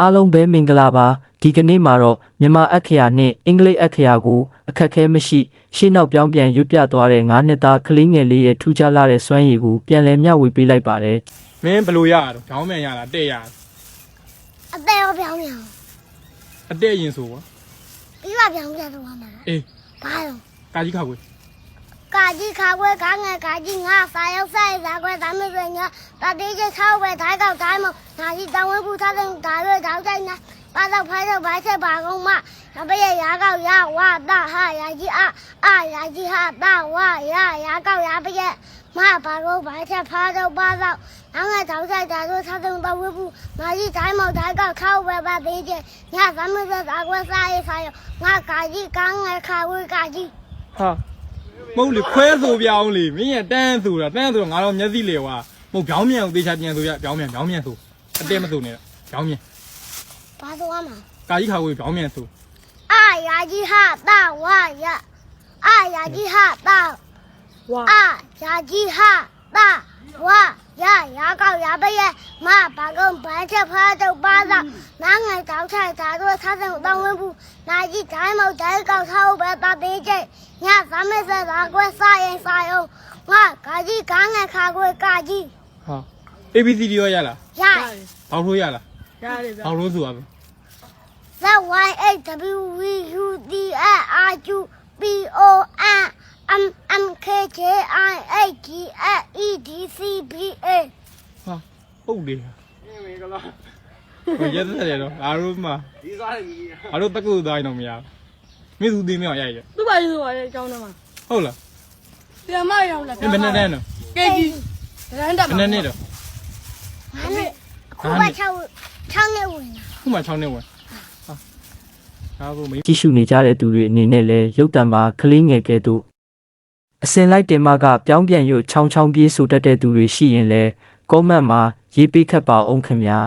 အားလုံးပဲမင်္ဂလာပါဒီကနေ့မှာတော့မြန်မာအခရာနှင့်အင်္ဂလိပ်အခရာကိုအခက်အခဲမရှိရှေ့နောက်ပြောင်းပြန်ရွတ်ပြသွားတဲ့9နှစ်သားကလေးငယ်လေးရဲ့ထူးခြားလာတဲ့စွမ်းရည်ကိုပြန်လည်မျှဝေပေးလိုက်ပါတယ်မင်းဘယ်လိုရရတော့ခေါင်းမြန်ရလားတဲ့ရလားအသက်ရောပြောင်းပြောင်းအတဲ့ရင်ဆိုကွာပြီးမှပြောင်းပြတော့မှာအေးဘာလို့ကာကြီးခါကွေး ကာကြီးခါခွဲခါငယ်ကာကြီးငါစာရောက်ဆိုင်စာခွဲဒါမျိုးတွေညာတတိကျခောက်ပဲဓာတ်ကောက်ဓာတ်မနာကြီးတောင်းဝဲပူထားတဲ့ဓာတ်ရွေဓာတ်တိုင်းနာပါတော့ဖိုင်းတော့ဘာချက်ပါကုန်မနဘရဲ့ရာကောက်ရဝတာဟာရာကြီးအအာရာကြီးဟာတာဝရရာကောက်ရပရဲ့မပါတော့ဘာချက်ဖားတော့ပါတော့နောက်ငါတောက်ဆိုင်ဓာတ်တို့ထားတဲ့တော့ဝဲပူနာကြီးဓာတ်မောက်ဓာတ်ကောက်ခောက်ပဲပါသေးကျညသမစသာခွဲစားရေးစားရငါကာကြီးကငယ်ခါဝဲကာကြီးဟာ မဟုတ်လေခွဲဆိုပြအောင်လေမင်းရတန်းဆိုတာတန်းဆိုတော့ငါတော့မျက်စိလေကွာမဟုတ်ပြောင်းမြန်ကိုသေချာပြန်ဆိုရပြောင်းမြန်ပြောင်းမြန်ဆိုအတဲ့မဆိုနဲ့ပြောင်းမြန်ဘာဆိုရမှာကာကြီးခါကွေးပြောင်းမြန်ဆိုအာယာကြီးဟာတာဝရအာယာကြီးဟာတာဝအာယာကြီးဟာတာဝရရာကောက်ရပရဲ့မဘာကုန်းဘာချက်ဖားတော့ပါတော့နားငယ်တောက်ထိုက်တာတို့ထားတဲ့တောင်းဝင်းဘူးနာကြီးဒိုင်းမောက်ဒိုင်းကောက်ထားဖို့ပဲတာသေးကျ ညသမက်ဆက်တာကွဲစားရင်စားရုံငါကာကြီးကားငယ်ခါကွဲကာကြီးဟာ ABCD ရောရလားရဘောက်လို့ရလားရတယ်ဗျာဘောက်လို့ဆိုရမယ် Z Y A W V U D A R U P O N M M K J I A G A E D C B A ဟာဟုတ်တယ်မင်္ဂလာရက်သက်တယ်တော့အားလုံးမှာဒီစားတယ်ကြီးအားလုံးတက္ကသိုလ်သားရင်တော့မရဘူး မင်းသူသိမအောင်ရိုက်ရသူ့ဘာလို့ဆိုရတဲ့အကြောင်းတော့မှာဟုတ်လားပြန်မရောက်လာမင်းဘယ်နဲ့တန်းတော့ကဲကြီးဒရန်တက်ဘယ်နဲ့နေတော့ဟာနဲ့အခုမှ6 6နှစ်ဝင်လာခုမှ6နှစ်ဝင်ဟာဒါဆိုမင်းကြည့်ရှုနေကြတဲ့သူတွေအနေနဲ့လည်းရုပ်တံမှာကလေးငယ်ကဲ့သို့အစင်လိုက်တင်မကပြောင်းပြန်ရွတ်ချောင်းချောင်းပြေးဆိုတတ်တဲ့သူတွေရှိရင်လည်းကောမန့်မှာရေးပေးခတ်ပါအောင်ခင်ဗျာ